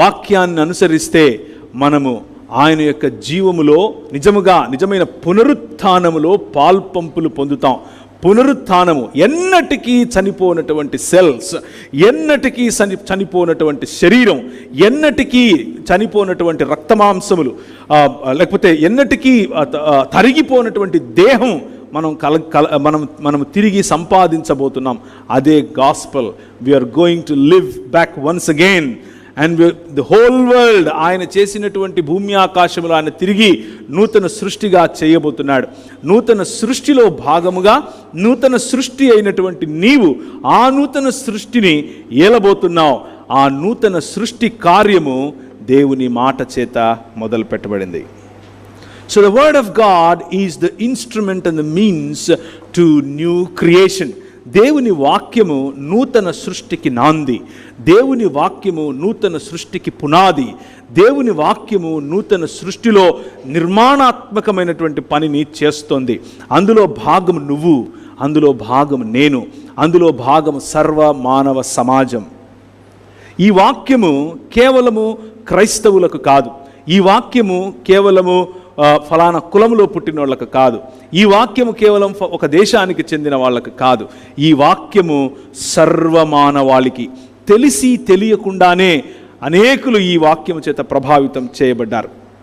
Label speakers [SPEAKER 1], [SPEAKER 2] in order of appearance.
[SPEAKER 1] వాక్యాన్ని అనుసరిస్తే మనము ఆయన యొక్క జీవములో నిజముగా నిజమైన పునరుత్థానములో పాల్పంపులు పొందుతాం. పునరుత్థానము ఎన్నటికీ చనిపోనటువంటి సెల్స్ ఎన్నటికీ చని చనిపోనటువంటి శరీరం ఎన్నటికీ చనిపోనటువంటి రక్తమాంసములు లేకపోతే ఎన్నటికీ తరిగిపోనటువంటి దేహం మనం కల కల మనం మనం తిరిగి సంపాదించబోతున్నాం. అదే gospel we're going to live back once again and the whole world ఆయన చేసినటువంటి భూమి ఆకాశములు ఆయన తిరిగి నూతన సృష్టిగా చేయబోతున్నాడు. నూతన సృష్టిలో భాగముగా నూతన సృష్టి అయినటువంటి నీవు ఆ నూతన సృష్టిని ఏలబోతున్నావు. ఆ నూతన సృష్టి కార్యము దేవుని మాట చేత మొదలు పెట్టబడింది so the word of God is the instrument and the means to new creation దేవుని వాక్యము నూతన సృష్టికి నాంది. దేవుని వాక్యము నూతన సృష్టికి పునాది. దేవుని వాక్యము నూతన సృష్టిలో నిర్మాణాత్మకమైనటువంటి పనిని చేస్తోంది. అందులో భాగం నువ్వు అందులో భాగం నేను అందులో భాగం సర్వ మానవ సమాజం. ఈ వాక్యము కేవలము క్రైస్తవులకు కాదు. ఈ వాక్యము కేవలము ఫలానా కులంలో పుట్టిన వాళ్ళకు కాదు. ఈ వాక్యము కేవలం ఫ- ఒక దేశానికి చెందిన వాళ్ళకు కాదు. ఈ వాక్యము సర్వమానవాళికి. తెలిసి తెలియకుండానే అనేకులు ఈ వాక్యము చేత ప్రభావితం చేయబడ్డారు.